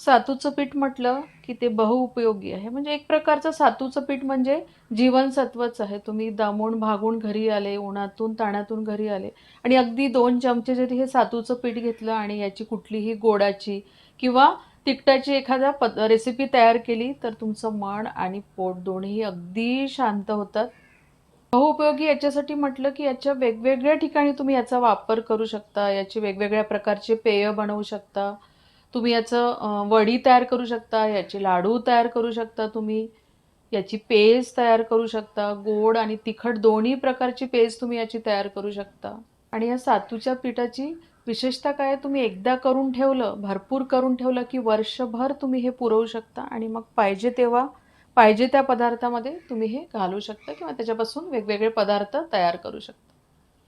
सातूचं पीठ म्हटलं की ते बहुउपयोगी आहे. म्हणजे एक प्रकारचं सातूचं पीठ म्हणजे जीवनसत्वच आहे. तुम्ही दामून भागून घरी आले उन्हातून ताणातून घरी आले आणि अगदी दोन चमचे जरी हे सातूचं पीठ घेतलं आणि याची कुठलीही गोडाची किंवा तिखटाची एखादा पद रेसिपी तयार केली तर तुमचं मन आणि पोट दोन्ही अगदी शांत होतात. बहुउपयोगी याच्यासाठी म्हटलं की याच्या वेगवेगळ्या ठिकाणी तुम्ही याचा वापर करू शकता याची वेगवेगळ्या प्रकारचे पेय बनवू शकता. तुम्ही याचं वडी तयार करू शकता याचे लाडू तयार करू शकता तुम्ही याची पेज तयार करू शकता गोड आणि तिखट दोन्ही प्रकारची पेज तुम्ही याची तयार करू शकता. आणि या सातूच्या पिठाची विशेषतः काय आहे, तुम्ही एकदा करून ठेवलं भरपूर करून ठेवलं की वर्षभर तुम्ही हे पुरवू शकता आणि मग पाहिजे तेव्हा पाहिजे त्या पदार्थामध्ये तुम्ही हे घालू शकता किंवा त्याच्यापासून वेगवेगळे पदार्थ तयार करू शकता.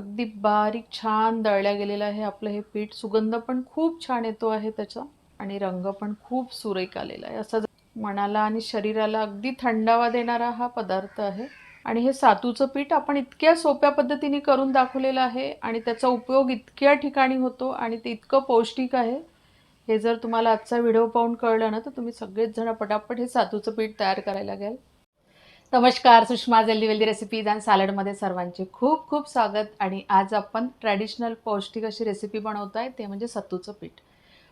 अगदी बारीक छान दळल्या गेलेलं आहे आपलं हे पीठ. सुगंध पण खूप छान येतो आहे त्याचा. आणि रंग पण खूप सुरेख आलेला आहे. असं मनाला आणि शरीराला अगदी थंडावा देणारा हा पदार्थ आहे. आणि हे सातूचं पीठ आपण इतक्या सोप्या पद्धतीने करून दाखवलेलं आहे आणि त्याचा उपयोग इतक्या ठिकाणी होतो आणि ते इतकं पौष्टिक आहे. हे जर तुम्हाला आजचा व्हिडिओ पाहून कळलं ना तर तुम्ही सगळेच जण पटापट हे सातूचं पीठ तयार करायला घ्याल. नमस्कार सुषमा जल्दी वेल्दी रेसिपीज अँड सॅलडमध्ये सर्वांचे खूप खूप स्वागत. आणि आज आपण ट्रॅडिशनल पौष्टिक अशी रेसिपी बनवत आहे ते म्हणजे सत्तूचं पीठ.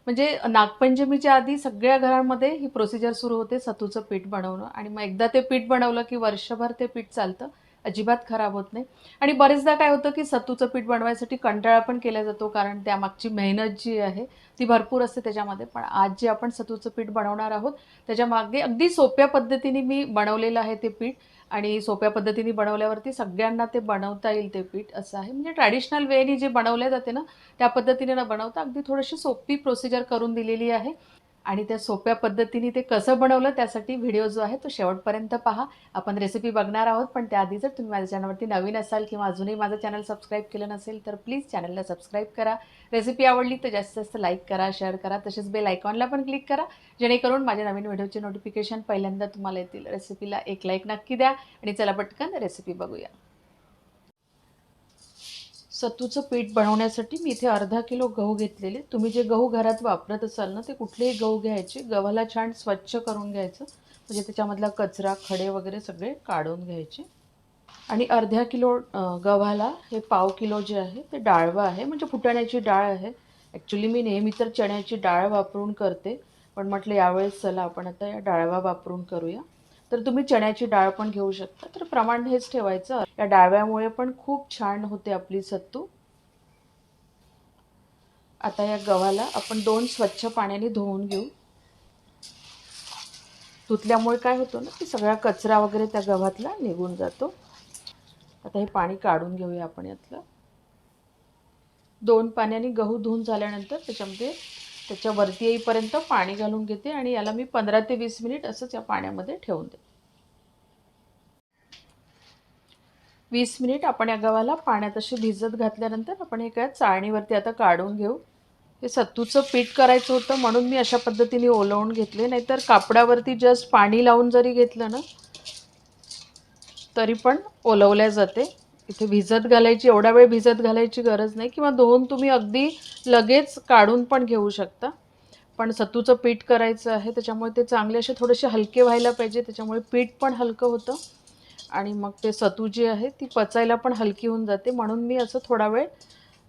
म्हणजे नागपंचमीच्या आधी सगळ्या घरांमध्ये ही प्रोसिजर सुरू होते सतूचं पीठ बनवणं. आणि मग एकदा ते पीठ बनवलं की वर्षभर ते पीठ चालतं. अजिबात खराब होत नाही. आणि बरेचदा काय होतं की सत्तूचं पीठ बनवायसाठी कंटाळा पण केला जातो कारण त्यामागची मेहनत जी आहे ती भरपूर असते त्याच्यामध्ये. पण आज जे आपण सत्तूचं पीठ बनवणार आहोत त्याच्यामागे अगदी सोप्या पद्धतीने मी बनवलेलं आहे ते पीठ. आणि सोप्या पद्धतीने बनवल्यावरती सगळ्यांना ते बनवता येईल ते पीठ असं आहे. म्हणजे ट्रॅडिशनल वेनी जे बनवले जाते ना त्या पद्धतीने न बनवता अगदी थोडीशी सोपी प्रोसिजर करून दिलेली आहे. आणि त्या सोप्या पद्धतीने ते कसं बनवलं त्यासाठी व्हिडिओ जो आहे तो शेवटपर्यंत पहा. आपण रेसिपी बघणार आहोत पण त्याआधी जर तुम्ही माझ्या चॅनलवरती नवीन असाल किंवा अजूनही माझं चॅनल सबस्क्राईब केलं नसेल तर प्लीज चॅनलला सबस्क्राईब करा. रेसिपी आवडली तर जास्तीत जास्त लाईक करा शेअर करा तसेच बेल आयकॉनला पण क्लिक करा. जेणेकरून माझ्या नवीन व्हिडिओचे नोटिफिकेशन पहिल्यांदा तुम्हाला येतील. रेसिपीला एक लाईक नक्की द्या आणि चला पटकन रेसिपी बघूया. सत्तूचं पीठ बनवण्यासाठी मी इथे अर्धा किलो गहू घेतलेले. तुम्ही जे गहू घरात वापरत असाल ना ते कुठलेही गहू घ्यायचे. गव्हाला छान स्वच्छ करून घ्यायचं. म्हणजे त्याच्यामधला कचरा खडे वगैरे सगळे काढून घ्यायचे. आणि अर्ध्या किलो गव्हाला हे पाव किलो जे आहे ते डाळवं आहे. म्हणजे फुटाण्याची डाळ आहे. ॲक्च्युली मी नेहमी तर चण्याची डाळ वापरून करते. पण म्हटलं यावेळेस चला आपण आता या डाळवा वापरून करूया. तर तुम्ही चण्याची डाळ पण घेऊ शकता. तर प्रमाण हेच ठेवायचं. या डाळव्यामुळे पण खूप छान होते आपली सत्तू. आता या गव्हाला आपण दोन स्वच्छ पाण्याने धुवून घेऊ. धुतल्यामुळे काय होतं ना की सगळा कचरा वगैरे त्या गव्हातला निघून जातो. आता हे पाणी काढून घेऊया आपण यातलं. दोन पाण्याने गहू धुवून झाल्यानंतर त्याच्यामध्ये त्याच्यावरती येईपर्यंत पाणी घालून घेते आणि याला मी पंधरा ते वीस मिनिट असंच या पाण्यामध्ये ठेवून देते. वीस मिनिट आपण या गव्हाला पाण्यात अशी भिजत घातल्यानंतर आपण हे काय चाळणीवरती आता काढून घेऊ. हे सत्तूचं पीठ करायचं होतं म्हणून मी अशा पद्धतीने ओलवून घेतले. नाहीतर कापडावरती जस्ट पाणी लावून जरी घेतलं ना तरी पण ओलवल्या जाते. इथे भिजत घालायची एवढा वेळ भिजत घालायची गरज नाही किंवा धुवून तुम्ही अगदी लगेच काढून पण घेऊ शकता. पण सत्तूचं पीठ करायचं आहे त्याच्यामुळे ते चांगले असे थोडेसे हलके व्हायला पाहिजे त्याच्यामुळे पीठ पण हलकं होतं. आणि मग ते सतू जी आहे ती पचायला पण हलकी होऊन जाते. म्हणून मी असं थोडा वेळ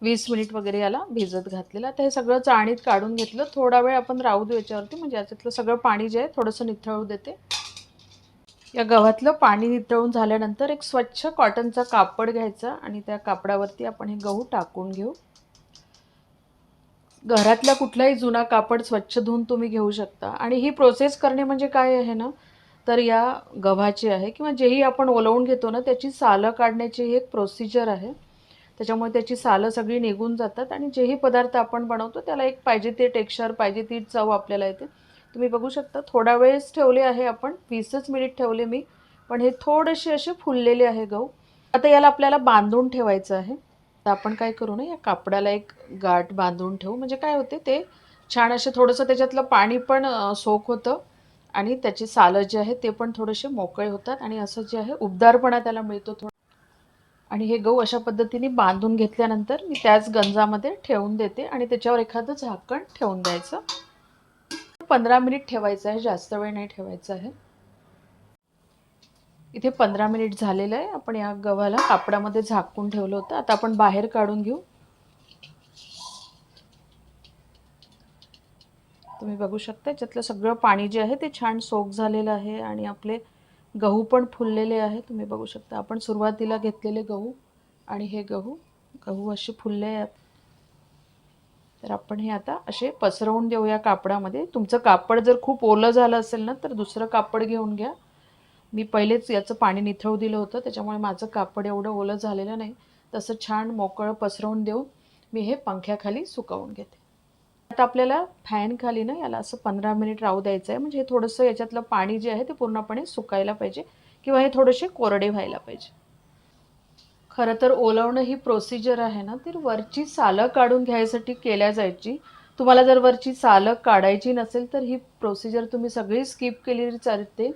वीस मिनिट वगैरे याला भिजत घातलेलं. आता हे सगळं चाळणीत काढून घेतलं. थोडा वेळ आपण राहू देऊ याच्यावरती म्हणजे याच्यातलं सगळं पाणी जे आहे थोडंसं निथळू देते. या गव्हातलं पाणी नितळून झाल्यानंतर एक स्वच्छ कॉटनचा कापड घ्यायचा आणि त्या कापडावरती आपण हे गहू टाकून घेऊ. घरातला कुठलाही जुना कापड स्वच्छ धुवून तुम्ही घेऊ शकता. आणि ही प्रोसेस करणे म्हणजे काय आहे ना? तर या गव्हाची आहे किंवा जेही आपण ओलवून घेतो ना त्याची सालं काढण्याची ही एक प्रोसिजर आहे. त्याच्यामुळे त्याची सालं सगळी निघून जातात आणि जेही पदार्थ आपण बनवतो त्याला एक पाहिजे ते टेक्स्चर पाहिजे ती चव आपल्याला येते. तुम्ही बघू शकता थोडा वेळच ठेवले आहे आपण वीसच मिनिट ठेवले मी पण हे थोडेसे असे फुललेले आहे गहू. आता याला आपल्याला बांधून ठेवायचं आहे. तर आपण काय करू ना या कापडाला एक गाठ बांधून ठेवू. म्हणजे काय होते ते छान असे थोडंसं त्याच्यातलं पाणी पण सोख सोक होतं आणि त्याची सालं जे आहे ते पण थोडेसे मोकळे होतात आणि असं जे आहे उबदारपणा त्याला मिळतो थोडा. आणि हे गहू अशा पद्धतीने बांधून घेतल्यानंतर मी त्याच गंजामध्ये ठेवून देते आणि त्याच्यावर एखादं झाकण ठेवून द्यायचं. पंधरा मिनिट ठेवायचं आहे जास्त वेळ नाही ठेवायचा आहे. इथे पंधरा मिनिट झालेलं आहे. आपण या गव्हाला कापडामध्ये झाकून ठेवलं होतं. आता आपण बाहेर काढून घेऊ. तुम्ही बघू शकता याच्यातलं सगळं पाणी जे आहे ते छान सोक झालेलं आहे आणि आपले गहू पण फुललेले आहे. तुम्ही बघू शकता आपण सुरुवातीला घेतलेले गहू आणि हे गहू गहू असे फुलले आहेत. तर आपण हे आता असे पसरवून देऊया कापडामध्ये. तुमचं कापड जर खूप ओलं झालं असेल ना तर दुसरं कापड घेऊन घ्या. मी पहिलेच याचं पाणी निथळू दिलं होतं त्याच्यामुळे माझं कापड एवढं ओलं झालेलं नाही. तसं छान मोकळं पसरवून देऊन मी हे पंख्याखाली सुकवून घेते. आता आपल्याला फॅनखाली ना याला असं पंधरा मिनिट राहू द्यायचं आहे म्हणजे हे थोडंसं याच्यातलं पाणी जे आहे ते पूर्णपणे सुकायला पाहिजे किंवा हे थोडेसे कोरडे व्हायला पाहिजे. खरं तर ओलवणं ही प्रोसिजर आहे ना ती वरची सालं काढून घ्यायसाठी केल्या जायची. तुम्हाला जर वरची सालं काढायची नसेल तर ही प्रोसिजर तुम्ही सगळी स्किप केली तरी चालते.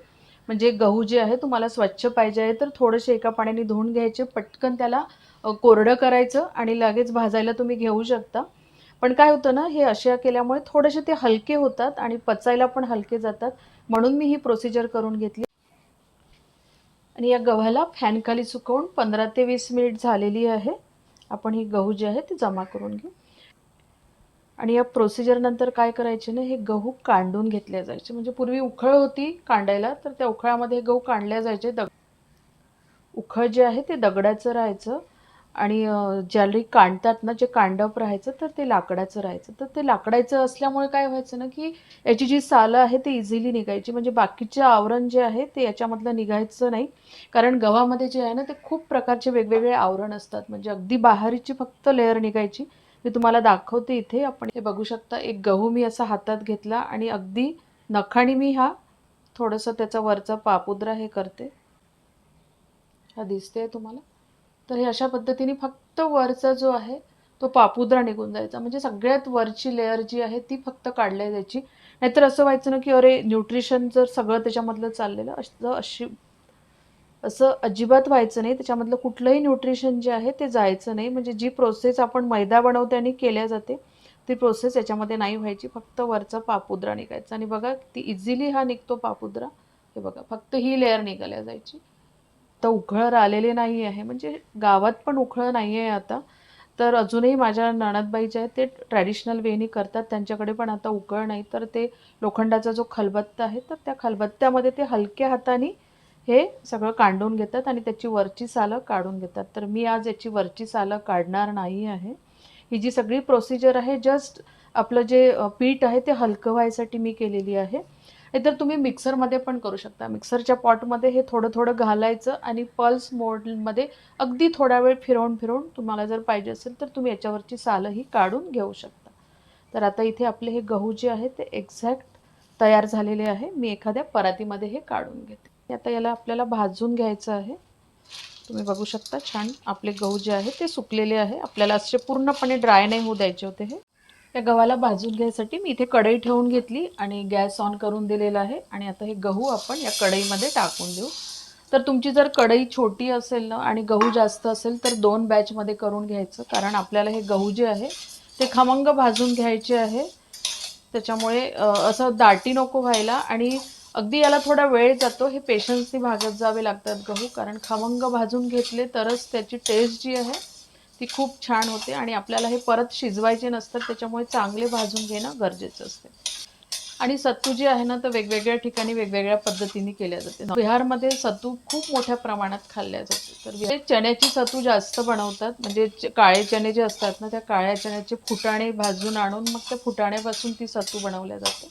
म्हणजे गहू जे आहे तुम्हाला स्वच्छ पाहिजे आहे तर थोडेसे एका पाण्याने धुवून घ्यायचे पटकन त्याला कोरडं करायचं आणि लगेच भाजायला तुम्ही घेऊ शकता. पण काय होतं ना हे अशा केल्यामुळे थोडेसे ते हलके होतात आणि पचायला पण हलके जातात. म्हणून मी ही प्रोसिजर करून घेतली. आणि या गव्हाला फॅनखाली सुकवून पंधरा ते वीस मिनिट झालेली आहे. आपण ही गहू जे आहे ते जमा करून घेऊ. आणि या प्रोसिजरनंतर काय करायचे ना हे गहू कांडून घेतले जायचे. म्हणजे पूर्वी उखळ होती कांडायला तर त्या उखळामध्ये हे गहू कांडले जायचे. दग उखळ जे आहे ते दगडाचं राहायचं. आणि ज्यावेळी कांडतात ना जे कांडप राहायचं तर ते लाकडाचं राहायचं. तर ते लाकडाचं असल्यामुळे काय व्हायचं ना की याची जी सालं आहे ते इझिली निघायची. म्हणजे बाकीचे आवरण जे आहे ते याच्यामधलं निघायचं नाही. कारण गव्हामध्ये जे आहे ना ते खूप प्रकारचे वेगवेगळे आवरण असतात. म्हणजे अगदी बाहेरची फक्त लेअर निघायची. मी तुम्हाला दाखवते इथे. आपण हे बघू शकता एक गहू मी असा हातात घेतला आणि अगदी नखाने मी हा थोडंसं त्याचा वरचा पापुद्रा हे करते. हा दिसते तुम्हाला? तर हे अशा पद्धतीने फक्त वरचा जो आहे तो पापुद्रा निघून जायचा. म्हणजे सगळ्यात वरची लेअर जी आहे ती फक्त काढल्या जायची. नाहीतर असं व्हायचं ना की अरे न्यूट्रिशन जर सगळं त्याच्यामधलं चाललेलं असं अशी असं अजिबात व्हायचं नाही. त्याच्यामधलं कुठलंही न्यूट्रिशन जे आहे ते जायचं नाही. म्हणजे जी प्रोसेस आपण मैदा बनवते आणि केल्या जाते ती प्रोसेस याच्यामध्ये नाही व्हायची. फक्त वरचा पापुद्रा निघायचा. आणि बघा ती इझिली हा निघतो पापुद्रा. हे बघा फक्त ही लेअर निघाल्या जायची. आता उखळ आलेले नाही आहे. म्हणजे गावात पण उखळ नाही आहे आता. तर अजूनही माझ्या नणदबाई जे आहेत ते ट्रॅडिशनल वेनी करतात. त्यांच्याकडे पण आता उकळ नाही. तर ते लोखंडाचा जो खलबत्ता आहे तर त्या खलबत्त्यामध्ये ते हलक्या हाताने हे सगळं कांडून घेतात आणि त्याची वरची सालं काढून घेतात. तर मी आज याची वरची सालं काढणार नाही आहे. ही जी सगळी प्रोसिजर आहे जस्ट आपलं जे पीठ आहे ते हलकं व्हायसाठी मी केलेली आहे. नाहीतर तुम्ही मिक्सरमध्ये पण करू शकता. मिक्सरच्या पॉटमध्ये हे थोडं थोडं घालायचं आणि पल्स मोडमध्ये अगदी थोडा वेळ फिरवून फिरवून तुम्हाला जर पाहिजे असेल तर तुम्ही याच्यावरची सालंही काढून घेऊ शकता. तर आता इथे आपले हे गहू जे आहे ते एक्झॅक्ट तयार झालेले आहे. मी एखाद्या परातीमध्ये हे काढून घेते. आता याला आपल्याला भाजून घ्यायचं आहे. तुम्ही बघू शकता छान आपले गहू जे आहे ते सुकलेले आहे. आपल्याला असे पूर्णपणे ड्राय नाही होऊ द्यायचे होते हे. त्या गव्हाला भाजून घ्यायसाठी मी इथे कढई ठेवून घेतली आणि गॅस ऑन करून दिलेला आहे. आणि आता हे गहू आपण या कढईमध्ये टाकून देऊ. तर तुमची जर कढई छोटी असेल ना आणि गहू जास्त असेल तर दोन बॅचमध्ये करून घ्यायचं. कारण आपल्याला हे गहू जे आहे ते खमंग भाजून घ्यायचे आहे. त्याच्यामुळे असं दाटी नको व्हायला आणि अगदी याला थोडा वेळ जातो. हे पेशन्सनी भागत जावे लागतात गहू. कारण खमंग भाजून घेतले तरच त्याची टेस्ट जी आहे ती खूप छान होते आणि आपल्याला हे परत शिजवायचे नसतात त्याच्यामुळे चांगले भाजून घेणं गरजेचं असते. आणि सत्तू जे आहे ना तर वेगवेगळ्या ठिकाणी वेगवेगळ्या पद्धतीने केल्या जाते. बिहारमध्ये सत्तू खूप मोठ्या प्रमाणात खाल्ल्या जाते तर म्हणजे चण्याची सत्तू जास्त बनवतात म्हणजे काळे चणे जे असतात ना त्या काळ्या चण्याचे फुटाणे भाजून आणून मग त्या फुटाण्यापासून ती सत्तू बनवल्या जाते.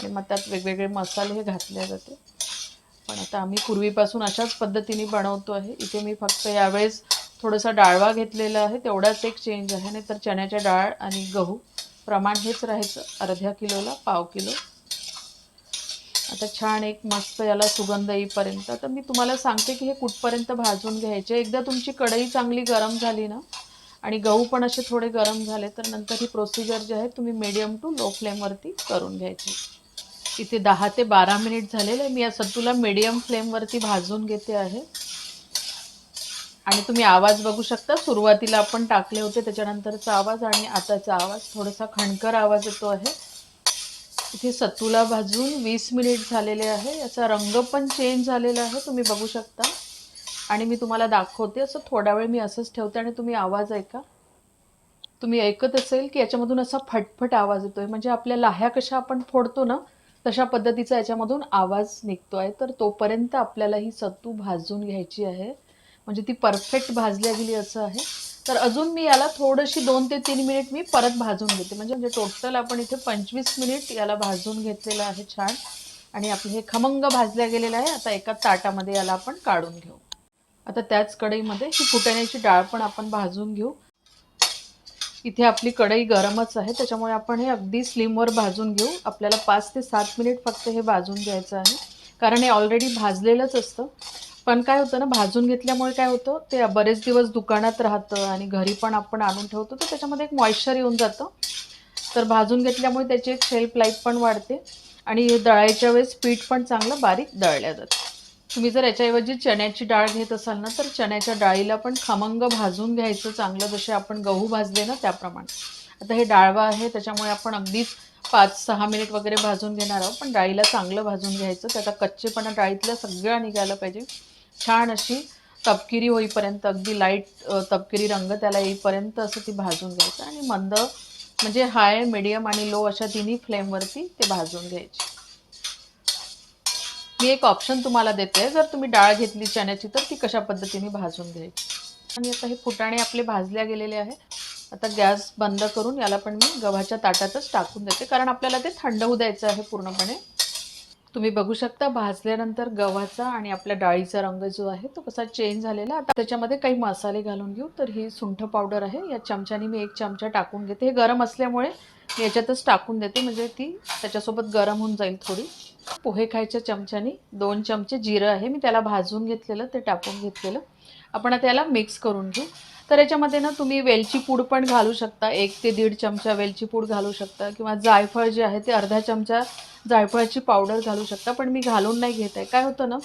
आणि मग त्यात वेगवेगळे मसाले हे घातले जाते. पण आता आम्ही पूर्वीपासून अशाच पद्धतीने बनवतो आहे. इथे मी फक्त यावेळेस थोडासा डाळवा घेतलेला आहे तेवढाच एक चेंज आहे. नाही तर चण्याच्या डाळ आणि गहू प्रमाण हेच राहायचं. अर्ध्या किलोला पाव किलो. आता छान एक मस्त याला सुगंध येईपर्यंत. तर मी तुम्हाला सांगते की हे कुठपर्यंत भाजून घ्यायचे. एकदा तुमची कढई चांगली गरम झाली ना आणि गहू पण असे थोडे गरम झाले तर नंतर ही प्रोसिजर जी आहे तुम्ही मीडियम टू लो फ्लेमवरती करून घ्यायची. इथे दहा ते बारा मिनिट झालेले आहे. मी या सत्तूला मीडियम फ्लेमवरती भाजून घेते आहे. आणि तुम्ही आवाज बघू शकता. सुरुवातीला आपण टाकले होते त्याच्यानंतरचा आवाज आणि आताचा आवाज. थोडासा खणकर आवाज येतो आहे. इथे सत्तूला भाजून वीस मिनिट झालेले आहे. याचा रंग पण चेंज झालेला आहे तुम्ही बघू शकता. आणि मी तुम्हाला दाखवते असं थोडा वेळ मी असंच ठेवते आणि तुम्ही आवाज ऐका. तुम्ही ऐकत असेल की याच्यामधून असा फटफट आवाज येतोय. म्हणजे आपल्या लाह्या कशा आपण फोडतो ना तशा पद्धतीचा याच्यामधून आवाज निघतो आहे तर तोपर्यंत आपल्याला ही सत्तू भाजून घ्यायची आहे. म्हणजे ती परफेक्ट भाजल्या गेली असं आहे. तर अजून मी याला थोडीशी दोन ते तीन मिनिट मी परत भाजून घेते. म्हणजे म्हणजे टोटल आपण इथे पंचवीस मिनिट याला भाजून घेतलेलं आहे छान. आणि आपलं हे खमंग भाजल्या गेलेलं आहे. आता एका ताटामध्ये याला आपण काढून घेऊ. आता त्याच कढईमध्ये ही फुटाण्याची डाळ पण आपण भाजून घेऊ. इथे आपली कढई गरमच आहे. त्याच्यामुळे आपण हे अगदी स्लिमवर भाजून घेऊ. आपल्याला पाच ते सात मिनिट फक्त हे भाजून घ्यायचं आहे. कारण हे ऑलरेडी भाजलेलंच असतं. पण काय होतं ना भाजून घेतल्यामुळे काय होतं ते बरेच दिवस दुकानात राहतं आणि घरी पण आपण आणून ठेवतो तर त्याच्यामध्ये एक मॉइश्चर येऊन जातं. तर भाजून घेतल्यामुळे त्याची एक शेल्फ लाईफ पण वाढते आणि दळायच्या वेळेस पीठ पण चांगलं बारीक दळल्या जातं. तुम्ही जर याच्याऐवजी चण्याची डाळ घेत असाल ना तर चण्याच्या डाळीला पण खमंग भाजून घ्यायचं चांगलं जसे आपण गहू भाजले ना त्याप्रमाणे. आता हे डाळवा आहे त्याच्यामुळे आपण अगदीच पाच सहा मिनिट वगैरे भाजून घेणार आहोत पण डाळीला चांगलं भाजून घ्यायचं त्याचा कच्चेपणा डाळीतला सगळा निघायला पाहिजे. छान अशी तपकिरी होईपर्यंत अगदी लाइट तपकिरी रंग त्याला येईपर्यंत असं ती भाजून घ्यायचं आणि मंद म्हणजे हाय मिडियम आणि लो अशा तिन्ही फ्लेमवरती ते भाजून घ्यायचे. मी एक ऑप्शन तुम्हाला देते जर तुम्ही डाळ घेतली चण्याची तर ती कशा पद्धतीने भाजून घ्यायची? आणि आता हे फुटाणे आपले भाजल्या गेलेले आहे आता गॅस बंद करून याला पण मी गव्हाच्या ताटातच टाकून देते कारण आपल्याला ते थंड होऊ द्यायचं आहे पूर्णपणे. तुम्ही बघू शकता भाजल्यानंतर गव्हाचा आणि आपल्या डाळीचा रंग जो आहे तो कसा चेंज झालेला आता त्याच्यामध्ये काही मसाले घालून घेऊ. तर ही सुंठ पावडर आहे. या चमच्याने मी एक चमचा टाकून घेते. हे गरम असल्यामुळे मी याच्यातच टाकून देते. म्हणजे ती त्याच्यासोबत गरम होऊन जाईल थोडी. पोहे खायच्या चमच्याने दोन चमचे जिरं आहे. मी त्याला भाजून घेतलेलं ते टाकून घेतलेलं. आपण आता मिक्स करून घेऊ. तर याच्यामध्ये ना तुम्ही वेलची पूड पण घालू शकता. एक ते दीड चमचा वेलची पूड घालू शकता किंवा जायफळ जे आहे ते अर्धा चमचा जायफळाची पावडर घालू शकता. पण मी घालून नाही घेत आहे. काय होतं ना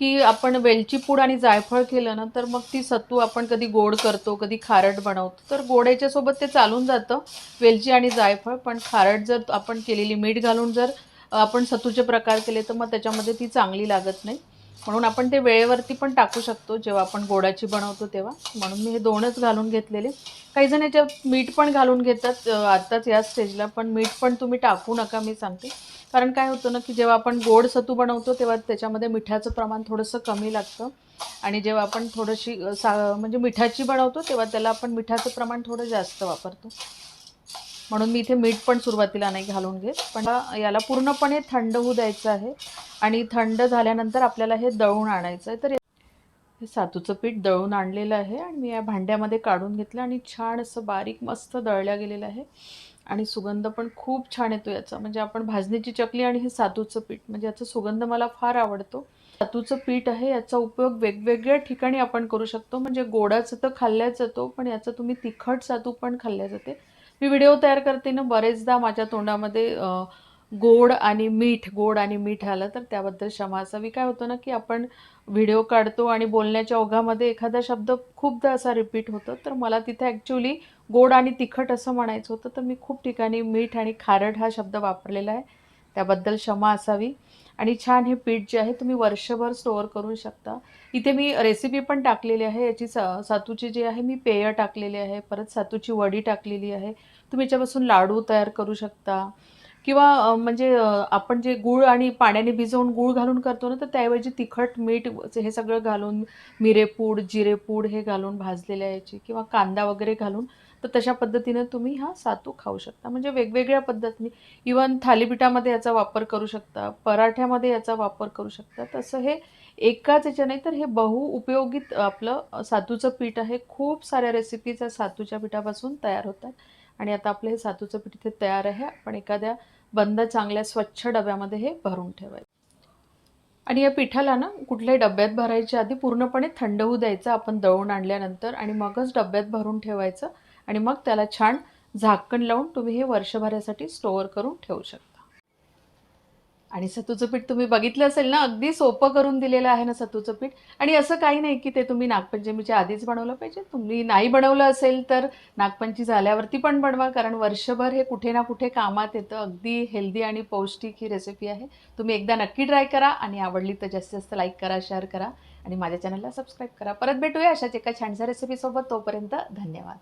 की आपण वेलची पूड आणि जायफळ केलं ना तर मग ती सत्तू आपण कधी गोड करतो कधी खारट बनवतो. तर गोड्याच्यासोबत ते चालून जातं वेलची आणि जायफळ. पण खारट जर आपण केलेली मीठ घालून जर आपण सत्तूचे प्रकार केले तर मग त्याच्यामध्ये ती चांगली लागत नाही. म्हणून आपण ते वेळेवरती पण टाकू शकतो जेव्हा आपण गोडाची बनवतो तेव्हा. म्हणून मी हे दोनच घालून घेतलेले. काही जण याच्यात मीठ पण घालून घेतात. आत्ताच या स्टेजला पण मीठ पण तुम्ही टाकू नका मी सांगते. कारण काय होतं ना की जेव्हा आपण गोड सत्तू बनवतो तेव्हा त्याच्यामध्ये मिठाचं प्रमाण थोडंसं कमी लागतं. आणि जेव्हा आपण थोडीशी सा म्हणजे मिठाची बनवतो तेव्हा त्याला आपण मिठाचं प्रमाण थोडं जास्त वापरतो. म्हणून मी इथे मीठ पण सुरुवातीला नाही घालून घेत. पण याला पूर्णपणे थंड होऊ द्यायचं आहे. आणि थंड झाल्यानंतर आपल्याला हे दळून आणायचं आहे. तर हे सातूचं पीठ दळून आणलेलं आहे. आणि मी या भांड्यामध्ये काढून घेतलं आणि छान असं बारीक मस्त दळल्या गेलेलं आहे. आणि सुगंध पण खूप छान येतो याचा. म्हणजे आपण भाजणीची चकली आणि हे सातूचं पीठ. म्हणजे याचा सुगंध मला फार आवडतो. सातूचं पीठ आहे याचा उपयोग वेगवेगळ्या ठिकाणी आपण करू शकतो. म्हणजे गोडाचं तर खाल्ल्याच जातो पण याचं तुम्ही तिखट सातू पण खाल्ल्या जाते मी व्हिडिओ तयार करते ना बरेचदा माझ्या तोंडामध्ये गोड आणि मीठ गोड आणि मीठ आलं तर त्याबद्दल क्षमा असावी. काय होतं ना की आपण व्हिडिओ काढतो आणि बोलण्याच्या ओघामध्ये एखादा शब्द खूपदा असा रिपीट होतो तर मला तिथे ॲक्च्युली गोड आणि तिखट असं म्हणायचं होतं तर मी खूप ठिकाणी मीठ आणि खारट हा शब्द वापरलेला आहे. त्याबद्दल क्षमा असावी. आणि छान हे पीठ जे आहे तुम्ही वर्षभर स्टोअर करू शकता. इथे मी रेसिपी पण टाकलेली आहे याची सा सातूची जी आहे मी पेय टाकलेली आहे परत सातूची वडी टाकलेली आहे. तुम्ही याच्यापासून लाडू तयार करू शकता. किंवा म्हणजे आपण जे गूळ आणि पाण्याने भिजवून गूळ घालून करतो ना तर त्याऐवजी तिखट मीठ हे सगळं घालून मिरेपूड जिरेपूड हे घालून भाजलेल्या याची किंवा कांदा वगैरे घालून तर तशा पद्धतीने तुम्ही हा सातू खाऊ शकता. म्हणजे वेगवेगळ्या पद्धतीने. इवन थालीपीठामध्ये याचा वापर करू शकता पराठ्यामध्ये याचा वापर करू शकता. तसं हे एकाच याच्या नाही तर हे बहु उपयोगित आपलं सातूचं पीठ आहे. खूप साऱ्या रेसिपीज सातूच्या पिठापासून तयार होतात. आणि आता आपलं हे सातूचं पीठ इथे तयार आहे. आपण एखाद्या बंद चांगल्या स्वच्छ डब्यामध्ये हे भरून ठेवायचं. आणि या पिठाला ना कुठल्याही डब्यात भरायच्या आधी पूर्णपणे थंड होऊ द्यायचं. आपण दळून आणल्यानंतर आणि मगच डब्यात भरून ठेवायचं. आणि मग त्याला छान झाकण लावून तुम्ही हे वर्षभरासाठी स्टोअर करून ठेवू शकता. आणि सत्तूचं पीठ तुम्ही बघितलं असेल ना अगदी सोपं करून दिलेलं आहे ना सत्तूचं पीठ आणि असं काही नाही की ते तुम्ही नागपंचमीच्या आधीच बनवलं पाहिजे. तुम्ही नाही बनवलं असेल तर नागपंचमी झाल्यावरती पण बनवा कारण वर्षभर हे कुठे ना कुठे कामात येतं. अगदी हेल्दी आणि पौष्टिक ही रेसिपी आहे. तुम्ही एकदा नक्की ट्राय करा आणि आवडली तर जास्तीत जास्त लाईक करा शेअर करा आणि माझ्या चॅनलला सबस्क्राईब करा. परत भेटूया अशाच एका छानशा रेसिपीसोबत तोपर्यंत धन्यवाद.